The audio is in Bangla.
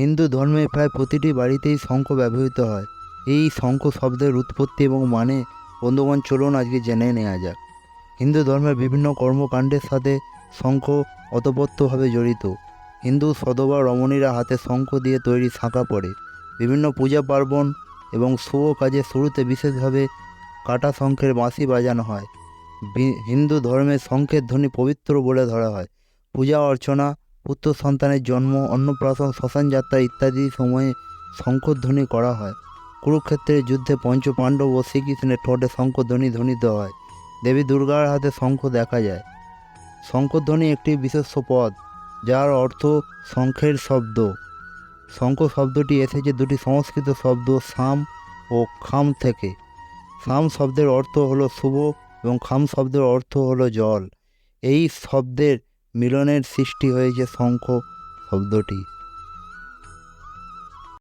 হিন্দু ধর্মে প্রায় প্রতিটি বাড়িতেই শঙ্খ ব্যবহৃত হয়। এই শঙ্খ শব্দের উৎপত্তি এবং মানে বন্ধুগণ, চলুন আজকে জেনে নেওয়া যাক। হিন্দু ধর্মের বিভিন্ন কর্মকাণ্ডের সাথে শঙ্খ অতপ্রত্যভাবে জড়িত। হিন্দু সধবা রমণীরা হাতে শঙ্খ দিয়ে তৈরি শাঁখা পরে বিভিন্ন পূজা পার্বণ এবং শুভ কাজের শুরুতে বিশেষভাবে কাটা শঙ্খের বাঁশি বাজানো হয়। হিন্দু ধর্মে শঙ্খের ধ্বনি পবিত্র বলে ধরা হয়। পূজা অর্চনা পুত্র সন্তানের জন্ম, অন্নপ্রাশন শ্মশান যাত্রা ইত্যাদি সময়ে শঙ্খধ্বনি করা হয়। কুরুক্ষেত্রের যুদ্ধে পঞ্চ পাণ্ডব ও শ্রীকৃষ্ণের ঠোঁটে শঙ্খধ্বনি ধ্বনিত হয়। দেবী দুর্গার হাতে শঙ্খ দেখা যায়। শঙ্খধ্বনি একটি বিশেষ পদ, যার অর্থ শঙ্খের শব্দ। শঙ্খ শব্দটি এসেছে দুটি সংস্কৃত শব্দ, সাম ও খাম থেকে। সাম শব্দের অর্থ হলো শুভ এবং খাম শব্দের অর্থ হলো জল। এই শব্দের মিলনের সৃষ্টি হয়েছে শঙ্খ শব্দটি।